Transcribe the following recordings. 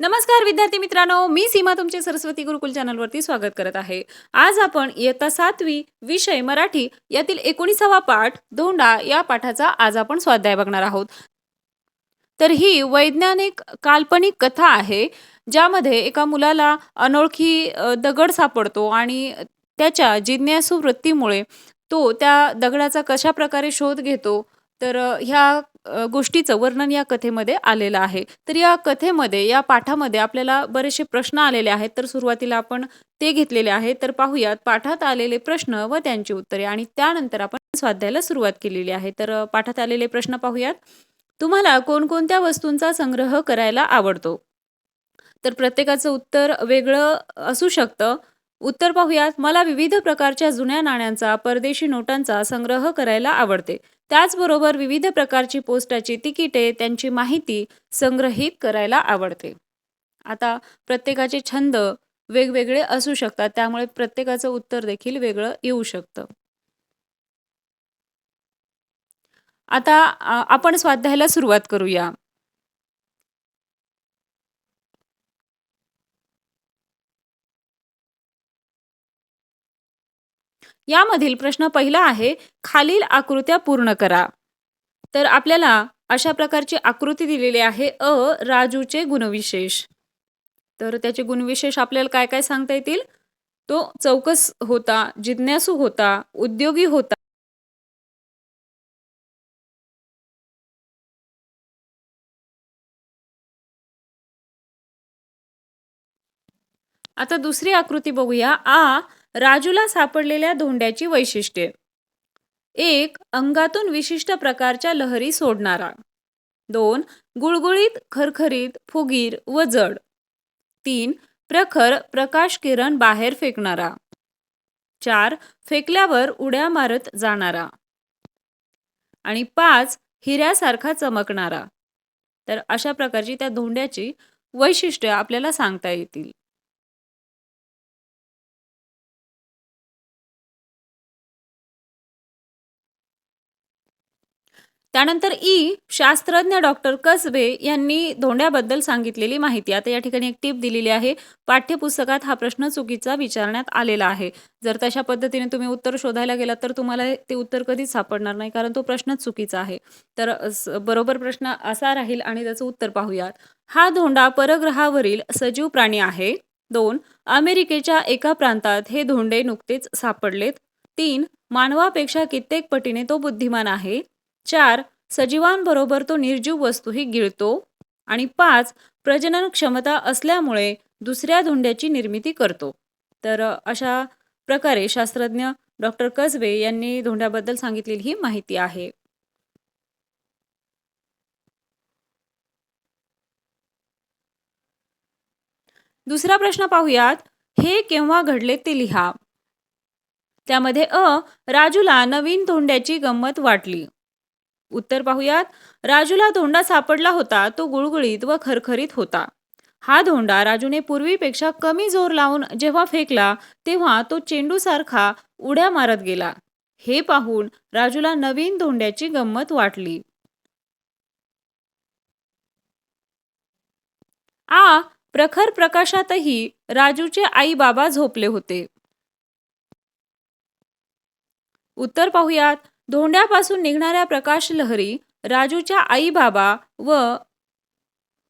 नमस्कार विद्यार्थी मित्रांनो. मी सीमा तुमचे सरस्वती गुरुकुल चॅनलवरती स्वागत करत आहे. आज आपण इयत्ता सातवी विषय मराठी यातील एकोणीसावा पाठ धोंडा या पाठाचा आज आपण स्वाध्याय बघणार आहोत. तर ही वैज्ञानिक काल्पनिक कथा आहे ज्यामध्ये एका मुलाला अनोळखी दगड सापडतो आणि त्याच्या जिज्ञासू वृत्तीमुळे तो त्या दगडाचा कशा प्रकारे शोध घेतो. तर ह्या गोष्टीचं वर्णन या कथेमध्ये आलेलं आहे. तर या कथेमध्ये या पाठामध्ये आपल्याला बरेचसे प्रश्न आलेले आहेत. तर सुरुवातीला आपण ते घेतलेले आहेत तर पाहूयात पाठात आलेले प्रश्न व त्यांची उत्तरे. आणि त्यानंतर आपण स्वाध्यायाला सुरुवात केलेली आहे. तर पाठात आलेले प्रश्न पाहूयात. तुम्हाला कोणकोणत्या वस्तूंचा संग्रह करायला आवडतो? तर प्रत्येकाचं उत्तर वेगळं असू शकतं. उत्तर पाहूयात. मला विविध प्रकारच्या जुन्या नाण्यांचा परदेशी नोटांचा संग्रह करायला आवडते. त्याचबरोबर विविध प्रकारची पोस्टाची तिकिटे त्यांची माहिती संग्रहित करायला आवडते. आता प्रत्येकाचे छंद वेगवेगळे असू शकतात त्यामुळे प्रत्येकाचं उत्तर देखील वेगळं येऊ शकतं. आता आपण स्वाध्यायाला सुरुवात करूया. यामधील प्रश्न पहिला आहे खालील आकृत्या पूर्ण करा. तर आपल्याला अशा प्रकारची आकृती दिलेली आहे अ राजूचे गुणविशेष. तर त्याचे गुणविशेष आपल्याला काय काय सांगता येतील? तो चौकस होता जिज्ञासू होता उद्योगी होता. आता दुसरी आकृती बघूया. आ राजूला सापडलेल्या धोंड्याची वैशिष्ट्ये. एक अंगातून विशिष्ट प्रकारच्या लहरी सोडणारा. दोन गुळगुळीत खरखरीत फुगीर व जड. तीन प्रखर प्रकाश किरण बाहेर फेकणारा. चार फेकल्यावर उड्या मारत जाणारा. आणि पाच हिऱ्यासारखा चमकणारा. तर अशा प्रकारची त्या धोंड्याची वैशिष्ट्य आपल्याला सांगता येतील. त्यानंतर ई शास्त्रज्ञ डॉक्टर कसबे यांनी धोंड्याबद्दल सांगितलेली माहिती. आता या ठिकाणी एक टीप दिलेली आहे. पाठ्यपुस्तकात हा प्रश्न चुकीचा विचारण्यात आलेला आहे. जर तशा पद्धतीने तुम्ही उत्तर शोधायला गेलात तर तुम्हाला ते उत्तर कधीच सापडणार नाही कारण तो प्रश्नच चुकीचा आहे. तर बरोबर प्रश्न असा राहील आणि त्याचं उत्तर पाहूयात. हा धोंडा परग्रहावरील सजीव प्राणी आहे. दोन अमेरिकेच्या एका प्रांतात हे धोंडे नुकतेच सापडलेत. तीन मानवापेक्षा कित्येक पटीने तो बुद्धिमान आहे. चार सजीवांबरोबर तो निर्जीव वस्तूही गिळतो. आणि पाच प्रजनन क्षमता असल्यामुळे दुसऱ्या धोंड्याची निर्मिती करतो. तर अशा प्रकारे शास्त्रज्ञ डॉक्टर कसबे यांनी धोंड्याबद्दल सांगितलेली ही माहिती आहे. दुसरा प्रश्न पाहूयात. हे केव्हा घडले ते लिहा. त्यामध्ये अ राजूला नवीन धोंड्याची गंमत वाटली. उत्तर पाहूयात. राजूला धोंडा सापडला होता तो गुळगुळीत व खरखरीत होता. हा धोंडा राजूने पूर्वीपेक्षा कमी जोर लावून जेव्हा फेकला तेव्हा तो चेंडूसारखा उड्या मारत गेला. हे पाहून राजूला नवीन धोंड्याची गंमत वाटली. आ प्रखर प्रकाशातही राजूचे आई बाबा झोपले होते. उत्तर पाहूयात. धोंड्यापासून निघणाऱ्या प्रकाश लहरी राजूच्या आई बाबा व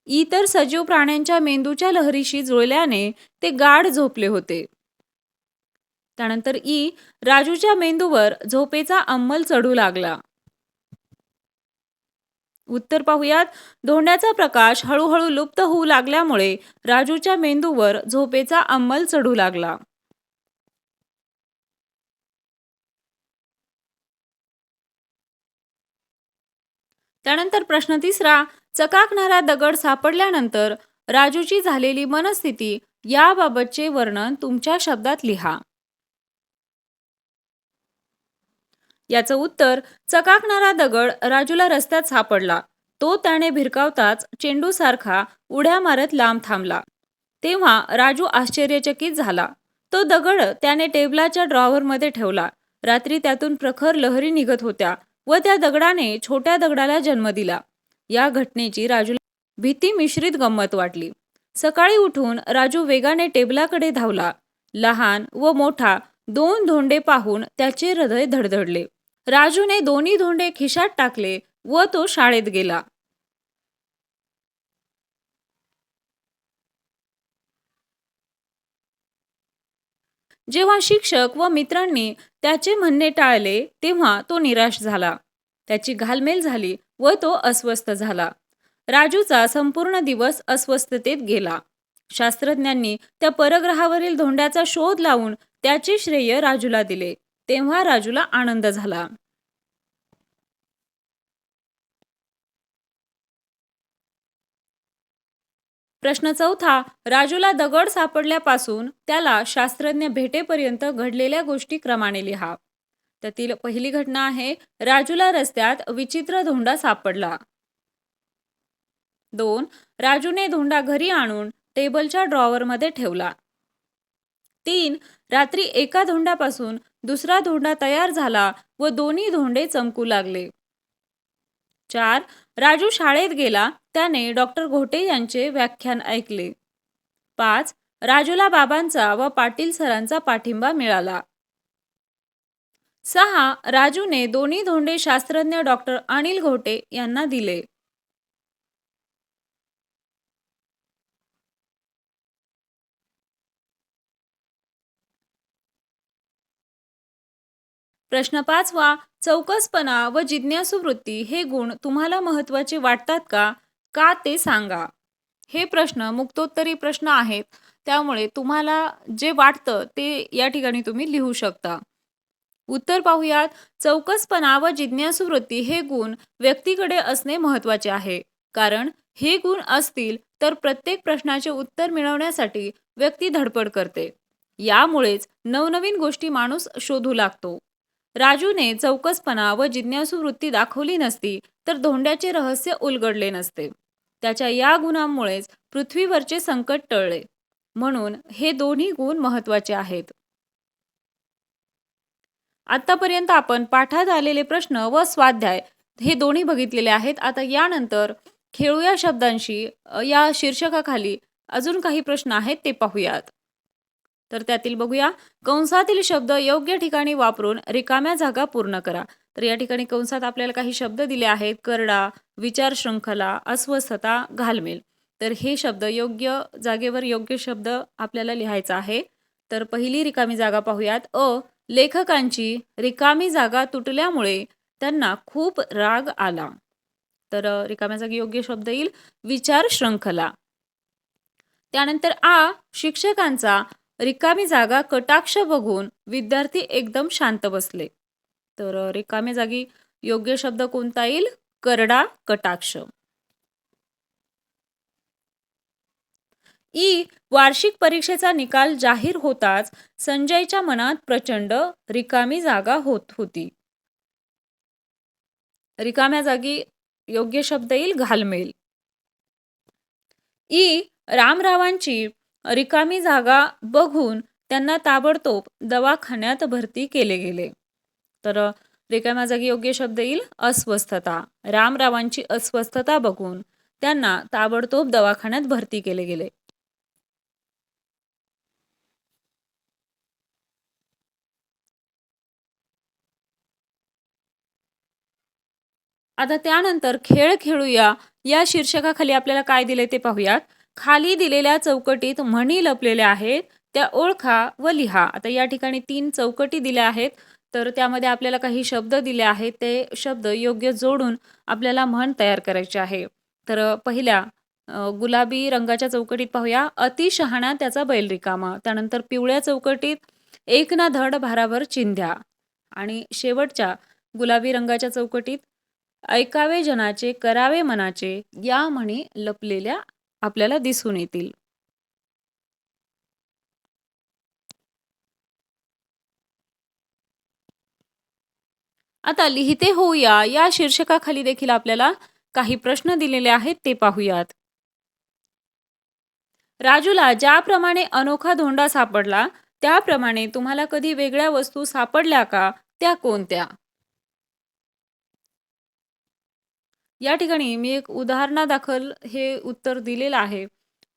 इतर सजीव प्राण्यांच्या मेंदूच्या लहरीशी जुळल्याने ते गाढ झोपले होते. त्यानंतर ई राजूच्या मेंदूवर झोपेचा अंमल चढू लागला. उत्तर पाहूयात धोंड्याचा प्रकाश हळूहळू लुप्त होऊ लागल्यामुळे राजूच्या मेंदूवर झोपेचा अंमल चढू लागला. त्यानंतर प्रश्न तिसरा चकाकणारा दगड सापडल्यानंतर राजूची झालेली मनस्थिती याबाबतचे वर्णन तुमच्या शब्दात लिहा. याचं उत्तर चकाकणारा दगड राजूला रस्त्यात सापडला. तो त्याने भिरकावताच चेंडूसारखा उड्या मारत लांब थांबला. तेव्हा राजू आश्चर्यचकित झाला. तो दगड त्याने टेबलाच्या ड्रॉवरमध्ये ठेवला. रात्री त्यातून प्रखर लहरी निघत होत्या. व त्या दगडाने छोट्या दगडाला जन्म दिला. या घटनेची राजूला भीती मिश्रित गंमत वाटली. सकाळी उठून राजू वेगाने टेबलाकडे धावला. लहान व मोठा दोन धोंडे पाहून त्याचे हृदय धडधडले. राजूने दोन्ही धोंडे खिशात टाकले व तो शाळेत गेला. जेव्हा शिक्षक व मित्रांनी त्याचे म्हणणे टाळले तेव्हा तो निराश झाला. त्याची घालमेल झाली व तो अस्वस्थ झाला. राजूचा संपूर्ण दिवस अस्वस्थतेत गेला. शास्त्रज्ञांनी त्या परग्रहावरील धोंड्याचा शोध लावून त्याचे श्रेय राजूला दिले. तेव्हा राजूला आनंद झाला. प्रश्न चौथा राजूला दगड सापडल्यापासून त्याला शास्त्रज्ञ भेटेपर्यंत घडलेल्या गोष्टी क्रमाने लिहा. त्यातील पहिली घटना आहे राजूला रस्त्यात विचित्र धोंडा सापडला. दोन राजूने धोंडा घरी आणून टेबलच्या ड्रॉवरमध्ये ठेवला. तीन रात्री एका धोंडापासून दुसरा धोंडा तयार झाला व दोन्ही धोंडे चमकू लागले. चार राजू शाळेत गेला त्याने डॉक्टर घोटे यांचे व्याख्यान ऐकले. पाच राजूला बाबांचा व पाटील सरांचा पाठिंबा मिळाला. सहा राजूने दोन्ही धोंडे शास्त्रज्ञ डॉक्टर अनिल घोटे यांना दिले. प्रश्न पाचवा चौकसपणा व जिज्ञासू वृत्ती हे गुण तुम्हाला महत्त्वाचे वाटतात का? का ते सांगा. हे प्रश्न मुक्तोत्तरी प्रश्न आहेत. त्यामुळे तुम्हाला जे वाटतं ते या ठिकाणी तुम्ही लिहू शकता. उत्तर पाहूयात. चौकसपणा व जिज्ञासू वृत्ती हे गुण व्यक्तीकडे असणे महत्त्वाचे आहे. कारण हे गुण असतील तर प्रत्येक प्रश्नाचे उत्तर मिळवण्यासाठी व्यक्ती धडपड करते. यामुळेच नवनवीन गोष्टी माणूस शोधू लागतो. राजूने चौकसपणा व जिज्ञासू वृत्ती दाखवली नसती तर धोंड्याचे रहस्य उलगडले नसते. त्याच्या या गुणांमुळेच पृथ्वीवरचे संकट टळले. म्हणून हे दोन्ही गुण महत्त्वाचे आहेत. आतापर्यंत आपण पाठात आलेले प्रश्न व स्वाध्याय हे दोन्ही बघितलेले आहेत. आता यानंतर खेळूया शब्दांशी. या शीर्षकाखाली अजून काही प्रश्न आहेत ते पाहूयात. तर त्यातील बघूया. कंसातील शब्द योग्य ठिकाणी वापरून रिकाम्या जागा पूर्ण करा. तर या ठिकाणी कंसात आपल्याला काही शब्द दिले आहेत. करडा विचार शृंखला अस्वस्थता घालमेल. तर हे शब्द योग्य जागेवर योग्य शब्द आपल्याला लिहायचा आहे. तर पहिली रिकामी जागा पाहूयात. अ. लेखकांची रिकामी जागा तुटल्यामुळे त्यांना खूप राग आला. तर रिकाम्या जागी योग्य शब्द येईल. विचार शृंखला त्यानंतर आ. शिक्षकांचा रिकामी जागा कटाक्ष बघून विद्यार्थी एकदम शांत बसले. तर रिकामी जागी योग्य शब्द कोणता येईल? करडा कटाक्ष. ई. वार्षिक परीक्षेचा निकाल जाहीर होताच संजयच्या मनात प्रचंड रिकामी जागा होत होती. रिकाम्या जागी योग्य शब्द येईल? घालमेल. ई. रामरावांची रिकामी जागा बघून त्यांना ताबडतोब दवाखान्यात भरती केले गेले. तर रिकाम्या जागी योग्य शब्द येईल अस्वस्थता. रामरावांची अस्वस्थता बघून त्यांना ताबडतोब दवाखान्यात भरती केले गेले. आता त्यानंतर खेळ खेळूया. या शीर्षकाखाली आपल्याला काय दिले ते पाहूयात. खाली दिलेल्या चौकटीत म्हणी लपलेल्या आहेत त्या ओळखा व लिहा. आता या ठिकाणी तीन चौकटी दिल्या आहेत तर त्यामध्ये आपल्याला काही शब्द दिले आहेत ते शब्द योग्य जोडून आपल्याला म्हण तयार करायचे आहे. तर पहिल्या गुलाबी रंगाच्या चौकटीत पाहूया. अतिशहाणा त्याचा बैल रिकामा त्यानंतर पिवळ्या चौकटीत एक ना धड भाराभर चिंध्या. आणि शेवटच्या गुलाबी रंगाच्या चौकटीत ऐकावे जनाचे करावे मनाचे या म्हणी लपलेल्या आपल्याला दिसून येतील. आता लिहिते होऊया. या शीर्षकाखाली देखील आपल्याला काही प्रश्न दिलेले आहेत ते पाहूयात. राजूला ज्याप्रमाणे अनोखा धोंडा सापडला त्याप्रमाणे तुम्हाला कधी वेगळ्या वस्तू सापडल्या का? त्या कोणत्या? या ठिकाणी मी एक उदाहरणादाखल हे उत्तर दिलेलं आहे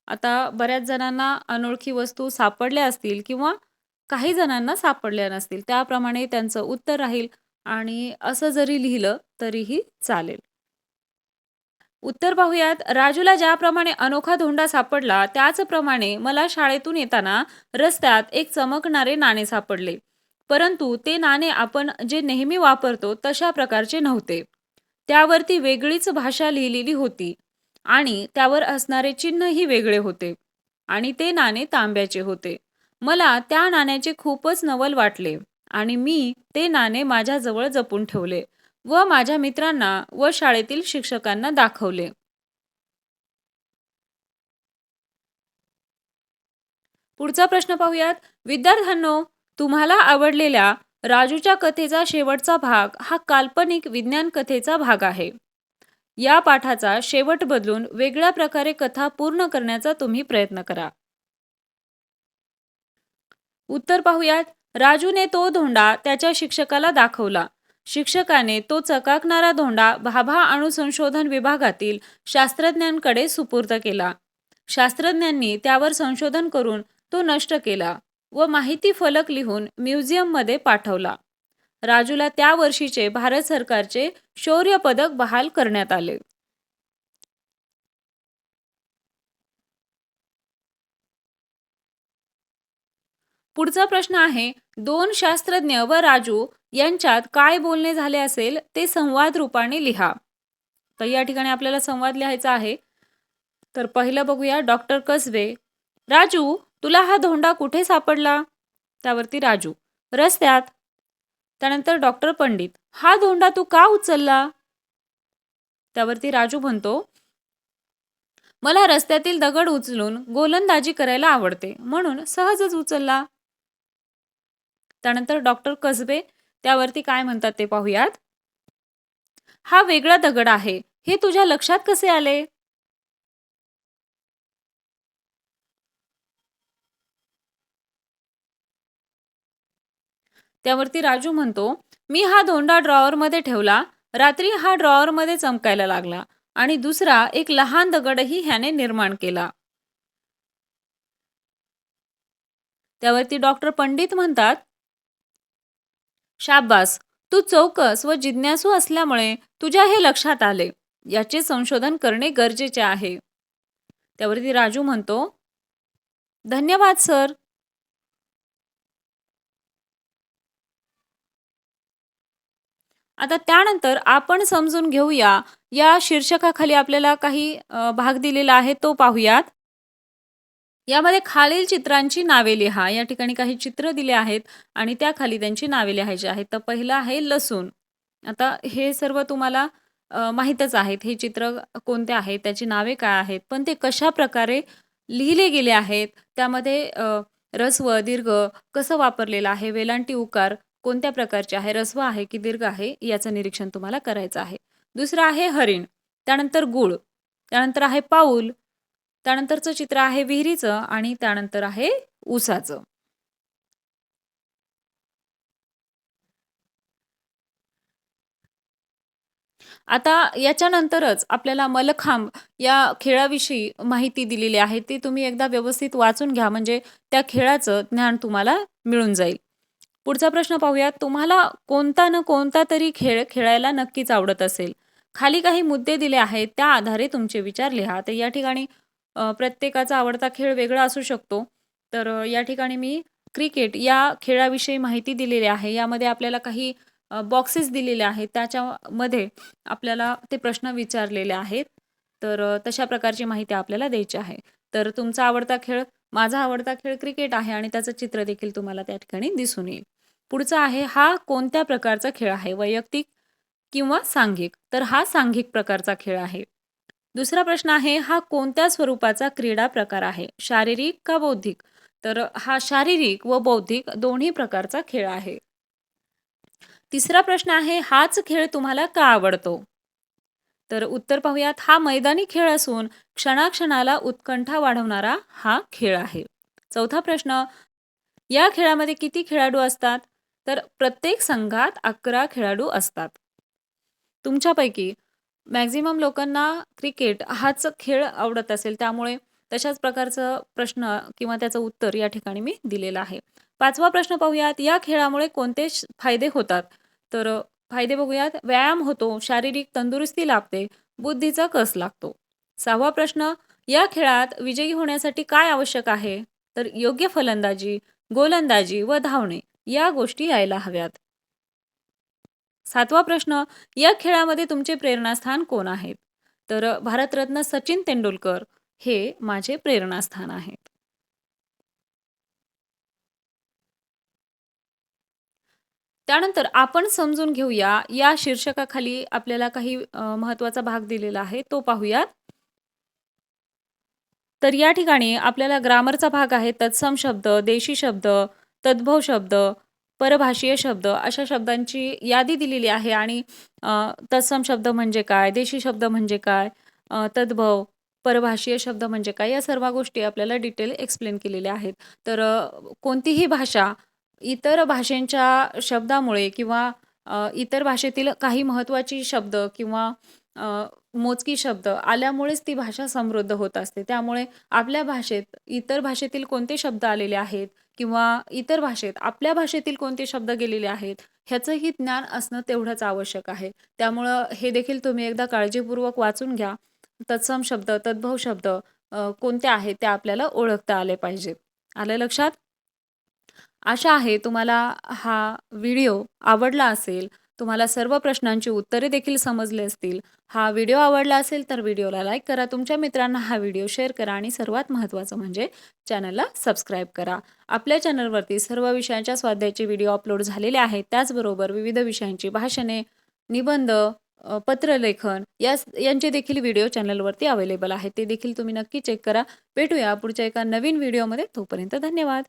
आता बऱ्याच जणांना अनोळखी वस्तू सापडल्या असतील किंवा काही जणांना सापडल्या नसतील. त्याप्रमाणे त्यांचं उत्तर राहील आणि असं जरी लिहिलं तरीही चालेल. उत्तर पाहूयात. राजूला ज्याप्रमाणे अनोखा धोंडा सापडला, त्याचप्रमाणे मला शाळेतून येताना रस्त्यात एक चमकणारे नाणे सापडले. परंतु ते नाणे आपण जे नेहमी वापरतो तशा प्रकारचे नव्हते. त्यावरती वेगळीच भाषा लिहिलेली होती आणि त्यावर असणारे चिन्हही वेगळे होते आणि ते नाणे तांब्याचे होते. मला त्या नाण्याचे खूपच नवल वाटले आणि मी ते नाणे माझ्याजवळ जपून ठेवले व माझ्या मित्रांना व शाळेतील शिक्षकांना दाखवले. पुढचा प्रश्न पाहूयात. विद्यार्थ्यांनो, तुम्हाला आवडलेल्या राजूच्या कथेचा शेवटचा भाग हा काल्पनिक विज्ञान कथेचा भाग आहे. या पाठाचा शेवट बदलून वेगळ्या प्रकारे कथा पूर्ण करण्याचा तुम्ही प्रयत्न करा. उत्तर पाहूयात. राजूने तो धोंडा त्याच्या शिक्षकाला दाखवला. शिक्षकाने तो चकाकणारा धोंडा भाभा अणुसंशोधन विभागातील शास्त्रज्ञांकडे सुपूर्द केला. शास्त्रज्ञांनी त्यावर संशोधन करून तो नष्ट केला व माहिती फलक लिहून म्युझियममध्ये पाठवला. राजूला त्या वर्षीचे भारत सरकारचे शौर्य पदक बहाल करण्यात आले. पुढचा प्रश्न आहे दोन शास्त्रज्ञ व राजू यांच्यात काय बोलणे झाले असेल ते संवाद रूपाने लिहा. तर या ठिकाणी आपल्याला संवाद लिहायचा आहे. तर पहिलं बघूया डॉक्टर कसबे राजू तुला हा धोंडा कुठे सापडला? त्यावरती राजू रस्त्यात. त्यानंतर डॉक्टर पंडित हा धोंडा तू का उचलला? त्यावरती राजू म्हणतो मला रस्त्यातील दगड उचलून गोलंदाजी करायला आवडते म्हणून सहजच उचलला. त्यानंतर डॉक्टर कसबे त्यावरती काय म्हणतात ते पाहूयात. हा वेगळा दगड आहे हे तुझ्या लक्षात कसे आले? त्यावरती राजू म्हणतो मी हा धोंडा ड्रॉवरमध्ये ठेवला. रात्री हा ड्रॉवरमध्ये चमकायला लागला आणि दुसरा एक लहान दगडही ह्याने निर्माण केला. त्यावरती डॉक्टर पंडित म्हणतात शाब्बास तू चौकस व जिज्ञासू असल्यामुळे तुझ्या हे लक्षात आले. याचे संशोधन करणे गरजेचे आहे. त्यावरती राजू म्हणतो धन्यवाद सर. आता त्यानंतर आपण समजून घेऊया या शीर्षकाखाली आपल्याला काही भाग दिलेला आहे तो पाहूयात. यामध्ये खालील चित्रांची नावे लिहा. या ठिकाणी काही चित्र दिले आहेत आणि त्याखाली त्यांची नावे लिहायची आहेत. तर पहिलं आहे लसूण. आता हे सर्व तुम्हाला माहीतच आहेत. हे चित्र कोणते आहेत, त्याची नावे काय आहेत, पण ते कशा प्रकारे लिहिले गेले आहेत, त्यामध्ये रस्व ऱ्हस्व, दीर्घ कसं वापरलेलं आहे, वेलांटी उकार कोणत्या प्रकारचे आहे, ऱ्हस्व आहे की दीर्घ आहे, याचं निरीक्षण तुम्हाला करायचं आहे. दुसरं आहे हरिण, त्यानंतर गूळ, त्यानंतर आहे पाऊल, त्यानंतरचं चित्र आहे विहिरीचं आणि त्यानंतर आहे ऊसाचं. आता याच्यानंतरच आपल्याला मलखांब या खेळाविषयी माहिती दिलेली आहे. ती तुम्ही एकदा व्यवस्थित वाचून घ्या म्हणजे त्या खेळाचं ज्ञान तुम्हाला मिळून जाईल. पुढचा प्रश्न पाहूयात. तुम्हाला कोणता न कोणता तरी खेळ खेळायला नक्कीच आवडत असेल. खाली काही मुद्दे दिले आहेत त्या आधारे तुमचे विचार लिहा. तर या ठिकाणी प्रत्येकाचा आवडता खेळ वेगळा असू शकतो. तर या ठिकाणी मी क्रिकेट या खेळाविषयी माहिती दिलेली आहे. यामध्ये आपल्याला काही बॉक्सेस दिलेले आहेत. त्याच्यामध्ये आपल्याला ते प्रश्न विचारलेले आहेत. तर तशा प्रकारची माहिती आपल्याला द्यायची आहे. तर तुमचा आवडता खेळ माझा आवडता खेळ क्रिकेट आहे आणि त्याचं चित्र देखील तुम्हाला त्या ठिकाणी दिसून येईल. पुढचा आहे हा कोणत्या प्रकारचा खेळ आहे? वैयक्तिक किंवा सांघिक? तर हा सांघिक प्रकारचा खेळ आहे. दुसरा प्रश्न आहे हा कोणत्या स्वरूपाचा क्रीडा प्रकार आहे? शारीरिक का बौद्धिक? तर हा शारीरिक व बौद्धिक दोन्ही प्रकारचा खेळ आहे. तिसरा प्रश्न आहे हाच खेळ तुम्हाला का आवडतो? तर उत्तर पाहूयात. हा मैदानी खेळ असून क्षणाक्षणाला उत्कंठा वाढवणारा हा खेळ आहे. चौथा प्रश्न या खेळामध्ये किती खेळाडू असतात? तर प्रत्येक संघात 11 खेळाडू असतात. तुमच्यापैकी मॅक्झिमम लोकांना क्रिकेट हाच खेळ आवडत असेल त्यामुळे तशाच प्रकारचं प्रश्न किंवा त्याचं उत्तर या ठिकाणी मी दिलेलं आहे. पाचवा प्रश्न पाहूयात या खेळामुळे कोणते फायदे होतात? तर फायदे बघूयात व्यायाम होतो शारीरिक तंदुरुस्ती लाभते बुद्धीचा कस लागतो? सहावा प्रश्न या खेळात विजयी होण्यासाठी काय आवश्यक आहे? तर योग्य फलंदाजी गोलंदाजी व धावणे. या गोष्टी यायला हव्यात. सातवा प्रश्न या खेळामध्ये तुमचे प्रेरणास्थान कोण आहेत? तर भारतरत्न सचिन तेंडुलकर हे माझे प्रेरणास्थान आहेत. त्यानंतर आपण समजून घेऊया या शीर्षकाखाली आपल्याला काही महत्त्वाचा भाग दिलेला आहे तो पाहूयात. तर या ठिकाणी आपल्याला ग्रामरचा भाग आहे तत्सम शब्द देशी शब्द तद्भव शब्द परभाषीय शब्द अशा शब्दांची यादी दिलेली आहे. आणि तत्सम शब्द म्हणजे काय? देशी शब्द म्हणजे काय? तद्भव परभाषीय शब्द म्हणजे काय? या सर्व गोष्टी आपल्याला डिटेल एक्सप्लेन केलेल्या आहेत. तर कोणतीही भाषा इतर भाषेंच्या शब्दामुळे किंवा इतर भाषेतील काही महत्त्वाची शब्द किंवा मोजकी शब्द आल्यामुळेच ती भाषा समृद्ध होत असते. त्यामुळे आपल्या भाषेत इतर भाषेतील कोणते शब्द आलेले आहेत किंवा इतर भाषेत आपल्या भाषेतील कोणते शब्द गेलेले आहेत ह्याचंही ज्ञान असणं तेवढंच आवश्यक आहे. त्यामुळं हे देखील तुम्ही एकदा काळजीपूर्वक वाचून घ्या. तत्सम शब्द तद्भव शब्द कोणते आहेत ते आपल्याला ओळखता आले पाहिजेत आलं लक्षात? आशा आहे तुम्हाला हा व्हिडिओ आवडला असेल. तुम्हाला सर्व प्रश्नांची उत्तरे देखील समजले असतील. हा व्हिडिओ आवडला असेल तर व्हिडिओला लाईक करा. तुमच्या मित्रांना हा व्हिडिओ शेअर करा आणि सर्वात महत्त्वाचं म्हणजे चॅनलला सबस्क्राईब करा. आपल्या चॅनलवरती सर्व विषयांच्या स्वाध्यायाचे व्हिडिओ अपलोड झालेले आहेत. त्याचबरोबर विविध विषयांची भाषणे निबंध पत्रलेखन या यांचे देखील व्हिडिओ चॅनलवरती अवेलेबल आहेत. ते देखील तुम्ही नक्की चेक करा. भेटूया पुढच्या एका नवीन व्हिडिओमध्ये. तोपर्यंत धन्यवाद.